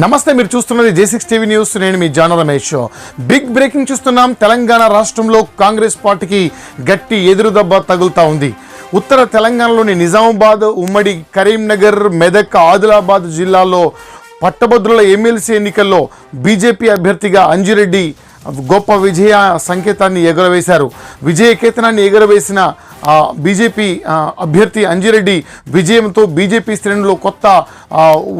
నమస్తే మీరు చూస్తున్నది జే సిక్స్ టీవీ న్యూస్ నేను మీ జాన రమేష్. బిగ్ బ్రేకింగ్ చూస్తున్నాం. తెలంగాణ రాష్ట్రంలో కాంగ్రెస్ పార్టీకి గట్టి ఎదురుదెబ్బ తగులుతా ఉంది. ఉత్తర తెలంగాణలోని నిజామాబాద్ ఉమ్మడి కరీంనగర్ మెదక్ ఆదిలాబాద్ జిల్లాల్లో పట్టభద్రుల ఎమ్మెల్సీ ఎన్నికల్లో బీజేపీ అభ్యర్థిగా అంజిరెడ్డి గొప్ప విజయ సంకేతాన్ని ఎగురవేశారు. విజయ కేతనాన్ని ఎగురవేసిన బీజేపీ అభ్యర్థి అంజిరెడ్డి విజయంతో బీజేపీ శ్రేణులు కొత్త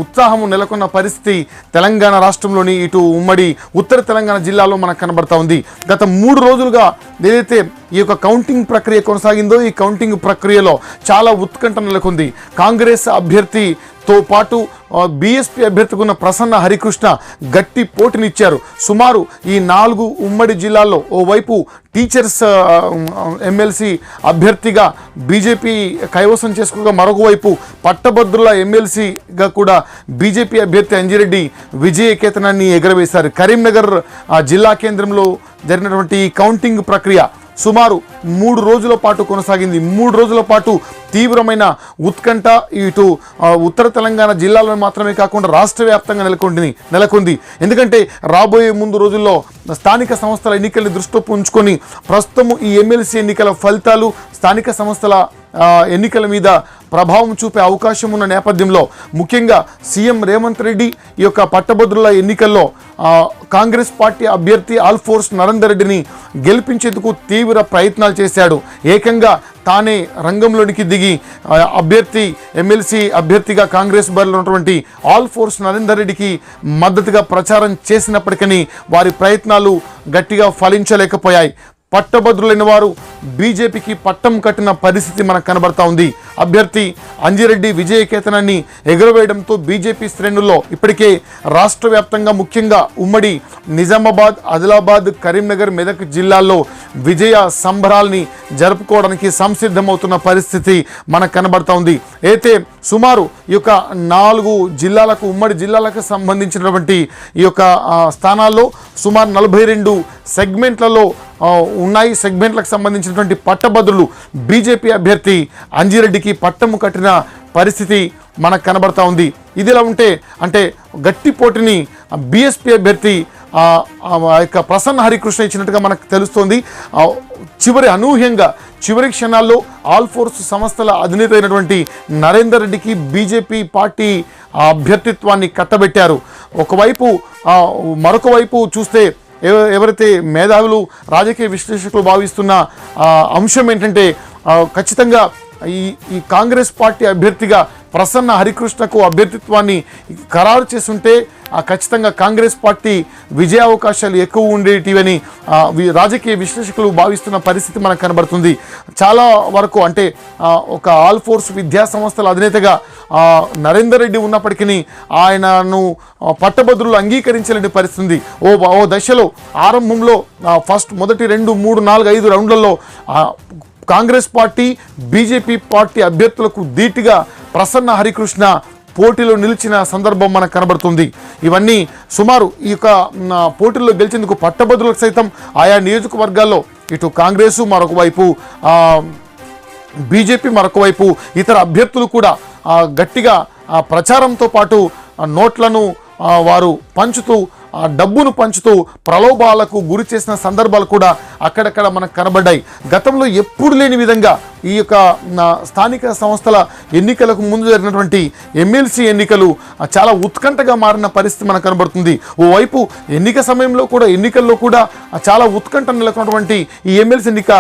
ఉత్సాహము నెలకొన్న పరిస్థితి తెలంగాణ రాష్ట్రంలోని ఇటు ఉమ్మడి ఉత్తర తెలంగాణ జిల్లాలో మనకు కనబడతా ఉంది. గత మూడు రోజులుగా ఏదైతే ఈ యొక్క కౌంటింగ్ ప్రక్రియ కొనసాగిందో ఈ కౌంటింగ్ ప్రక్రియలో చాలా ఉత్కంఠ నెలకొంది. కాంగ్రెస్ అభ్యర్థితో పాటు బీఎస్పీ అభ్యర్థికి ఉన్న ప్రసన్న హరికృష్ణ గట్టి పోటీనిచ్చారు. సుమారు ఈ నాలుగు ఉమ్మడి జిల్లాల్లో ఓవైపు టీచర్స్ ఎమ్మెల్సీ అభ్యర్థిగా బీజేపీ కైవసం చేసుకోగా మరొక వైపు పట్టభద్రుల ఎమ్మెల్సీగా కూడా బీజేపీ అభ్యర్థి అంజిరెడ్డి విజయ కేతనాన్ని ఎగరవేశారు. కరీంనగర్ జిల్లా కేంద్రంలో జరిగినటువంటి ఈ కౌంటింగ్ ప్రక్రియ సుమారు మూడు రోజుల పాటు కొనసాగింది. మూడు రోజుల పాటు తీవ్రమైన ఉత్కంఠ ఇటు ఉత్తర తెలంగాణ జిల్లాలో మాత్రమే కాకుండా రాష్ట్ర వ్యాప్తంగా నెలకొంది నెలకొంది. ఎందుకంటే రాబోయే ముందు రోజుల్లో స్థానిక సంస్థల ఎన్నికల్ని దృష్టిలో ఉంచుకొని ప్రస్తుతం ఈ ఎమ్మెల్సీ ఎన్నికల ఫలితాలు స్థానిక సంస్థల ఎన్నికల మీద ప్రభావం చూపే అవకాశం ఉన్న నేపథ్యంలో ముఖ్యంగా సీఎం రేవంత్ రెడ్డి ఈ యొక్క పట్టభద్రుల ఎన్నికల్లో కాంగ్రెస్ పార్టీ అభ్యర్థి ఆల్ఫోర్స్ నరేందర్ రెడ్డిని గెలిపించేందుకు తీవ్ర ప్రయత్నాలు చేశాడు. ఏకంగా తానే రంగంలోనికి దిగి అభ్యర్థి ఎమ్మెల్సీ అభ్యర్థిగా కాంగ్రెస్ బరిలో ఉన్నటువంటి ఆల్ ఫోర్స్ నరేందర్ రెడ్డికి మద్దతుగా ప్రచారం చేసినప్పటికీ వారి ప్రయత్నాలు గట్టిగా ఫలించలేకపోయాయి. పట్టభద్రులైన వారు బీజేపీకి పట్టం కట్టిన పరిస్థితి మనకు కనబడతా ఉంది. అభ్యర్థి అంజిరెడ్డి విజయకేతనాన్ని ఎగురవేయడంతో బీజేపీ శ్రేణుల్లో ఇప్పటికే రాష్ట్ర వ్యాప్తంగా ముఖ్యంగా ఉమ్మడి నిజామాబాద్ ఆదిలాబాద్ కరీంనగర్ మెదక్ జిల్లాల్లో విజయ సంబరాల్ని జరుపుకోవడానికి సంసిద్ధమవుతున్న పరిస్థితి మనకు కనబడతా ఉంది. అయితే సుమారు ఈ యొక్క నాలుగు జిల్లాలకు ఉమ్మడి జిల్లాలకు సంబంధించినటువంటి ఈ యొక్క స్థానాల్లో సుమారు నలభై రెండు సెగ్మెంట్లలో ఉన్నాయి. సెగ్మెంట్లకు సంబంధించినటువంటి పట్టభద్రులు బీజేపీ అభ్యర్థి అంజిరెడ్డి అంజిరెడ్డికి పట్టము కట్టిన పరిస్థితి మనకు కనబడతా ఉంది. ఇదిలా ఉంటే అంటే గట్టి పోటీని బీఎస్పీ అభ్యర్థి యొక్క ప్రసన్న హరికృష్ణ ఇచ్చినట్టుగా మనకు తెలుస్తోంది. చివరి అనూహ్యంగా చివరి క్షణాల్లో ఆల్ ఫోర్స్ సంస్థల అధినేత అయినటువంటి నరేందర్ రెడ్డికి బీజేపీ పార్టీ అభ్యర్థిత్వాన్ని కట్టబెట్టారు. ఒకవైపు మరొక వైపు చూస్తే ఎవ- ఎవరైతే మేధావులు రాజకీయ విశ్లేషకులు భావిస్తున్న అంశం ఏంటంటే ఖచ్చితంగా ఈ ఈ కాంగ్రెస్ పార్టీ అభ్యర్థిగా ప్రసన్న హరికృష్ణకు అభ్యర్థిత్వాన్ని ఖరారు చేసుంటే ఆ, ఖచ్చితంగా కాంగ్రెస్ పార్టీ విజయ అవకాశాలు ఎక్కువ ఉండేటివని రాజకీయ విశ్లేషకులు భావిస్తున్న పరిస్థితి మనకు కనబడుతుంది. చాలా వరకు అంటే ఒక ఆల్ ఫోర్స్ విద్యా సంస్థల అధినేతగా నరేందర్ రెడ్డి ఉన్నప్పటికీ ఆయనను పట్టభద్రులు అంగీకరించలేని పరిస్థితి ఓ ఓ దశలో ఆరంభంలో ఫస్ట్ మొదటి రెండు మూడు నాలుగు ఐదు రౌండ్లలో కాంగ్రెస్ పార్టీ బీజేపీ పార్టీ అభ్యర్థులకు ధీటుగా ప్రసన్న హరికృష్ణ పోటీలో నిలిచిన సందర్భం మనకు కనబడుతుంది. ఇవన్నీ సుమారు ఈ యొక్క పోటీల్లో గెలిచేందుకు పట్టభద్రులకు సైతం ఆయా నియోజకవర్గాల్లో ఇటు కాంగ్రెసు మరొక వైపు బీజేపీ మరొక వైపు ఇతర అభ్యర్థులు కూడా గట్టిగా ఆ, ప్రచారంతో పాటు నోట్లను వారు పంచుతూ ఆ డబ్బును పంచుతూ ప్రలోభాలకు గురి చేసిన సందర్భాలు కూడా అక్కడక్కడ మనకు కనబడ్డాయి. గతంలో ఎప్పుడు లేని విధంగా ఈ యొక్క స్థానిక సంస్థల ఎన్నికలకు ముందు జరిగినటువంటి ఎమ్మెల్సీ ఎన్నికలు చాలా ఉత్కంఠగా మారిన పరిస్థితి మనకు కనబడుతుంది. ఓవైపు ఎన్నిక సమయంలో కూడా ఎన్నికల్లో కూడా చాలా ఉత్కంఠ నెలకొన్నటువంటి ఈ ఎమ్మెల్సీ ఎన్నిక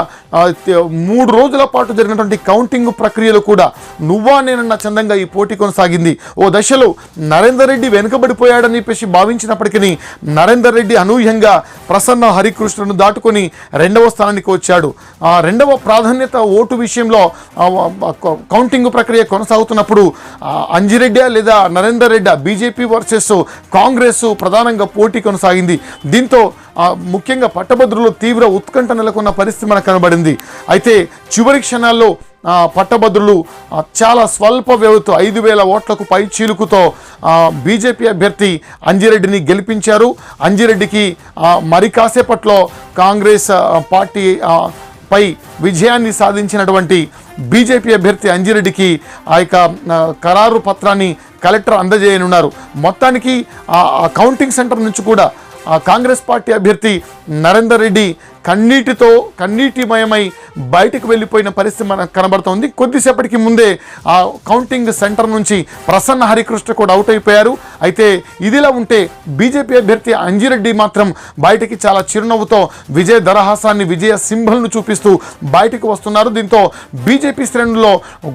మూడు రోజుల పాటు జరిగినటువంటి కౌంటింగ్ ప్రక్రియలో కూడా నువ్వా నేనన్న చందంగా ఈ పోటీ కొనసాగింది. ఓ దశలో నరేందర్ రెడ్డి వెనుకబడిపోయాడని చెప్పేసి భావించినప్పటికీ నరేందర్ రెడ్డి అనూహ్యంగా ప్రసన్న హరికృష్ణను దాటుకొని రెండవ స్థానానికి వచ్చాడు. ఆ రెండవ ప్రాధాన్యత ఓటు విషయంలో కౌంటింగ్ ప్రక్రియ కొనసాగుతున్నప్పుడు అంజిరెడ్డి లేదా నరేందర్ రెడ్డి బీజేపీ వర్సెస్ కాంగ్రెస్ ప్రధానంగా పోటీ కొనసాగింది. దీంతో ముఖ్యంగా పట్టభద్రులు తీవ్ర ఉత్కంఠ నెలకొన్న పరిస్థితి మనకు కనబడింది. అయితే చివరి క్షణాల్లో పట్టభద్రులు చాలా స్వల్ప వ్యవధితో ఐదు వేల ఓట్లకు పై చీలుకుతో బీజేపీ అభ్యర్థి అంజిరెడ్డిని గెలిపించారు. అంజిరెడ్డికి మరి కాసేపట్లో కాంగ్రెస్ పార్టీ పై విజయాన్ని సాధించినటువంటి బీజేపీ అభ్యర్థి అంజిరెడ్డికి ఆ యొక్క ఖరారు పత్రాన్ని కలెక్టర్ అందజేయనున్నారు. మొత్తానికి ఆ కౌంటింగ్ సెంటర్ నుంచి కూడా ఆ కాంగ్రెస్ పార్టీ అభ్యర్థి నరేందర్ రెడ్డి కన్నీటితో కన్నీటిమయమై బయటకు వెళ్ళిపోయిన పరిస్థితి మనకు కనబడుతోంది. కొద్దిసేపటికి ముందే ఆ కౌంటింగ్ సెంటర్ నుంచి ప్రసన్న హరికృష్ణ కూడా అవుట్ అయిపోయారు. అయితే ఇదిలా ఉంటే బీజేపీ అభ్యర్థి అంజిరెడ్డి మాత్రం బయటికి చాలా చిరునవ్వుతో విజయ దరహాసాన్ని విజయ సింబల్ను చూపిస్తూ బయటకు వస్తున్నారు. దీంతో బీజేపీ శ్రేణుల్లో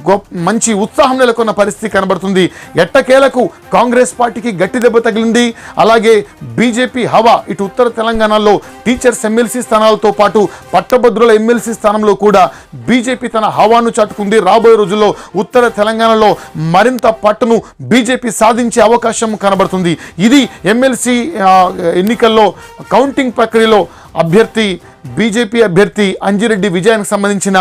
గొప్ప మంచి ఉత్సాహం నెలకొన్న పరిస్థితి కనబడుతుంది. ఎట్టకేలకు కాంగ్రెస్ పార్టీకి గట్టి దెబ్బ తగిలింది. అలాగే బీజేపీ హవా ఇటు ఉత్తర తెలంగాణలో టీచర్స్ ఎమ్మెల్సీ స్థానాలతో పాటు పట్టభద్రుల ఎమ్మెల్సీ స్థానంలో కూడా బీజేపీ తన హవాను చాటుకుంది. రాబోయే రోజుల్లో ఉత్తర తెలంగాణలో మరింత పట్టును బీజేపీ సాధించే అవకాశం కనబడుతుంది. ఇది ఎమ్మెల్సీ ఎన్నికల్లో కౌంటింగ్ ప్రక్రియలో అభ్యర్థి బీజేపీ అభ్యర్థి అంజిరెడ్డి విజయానికి సంబంధించిన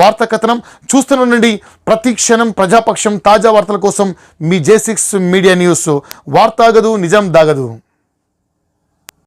వార్త కథనం చూస్తున్నండి ప్రతి క్షణం ప్రజాపక్షం తాజా వార్తల కోసం మీ జే సిక్స్ మీడియా న్యూస్. వార్తాగదు నిజం దాగదు.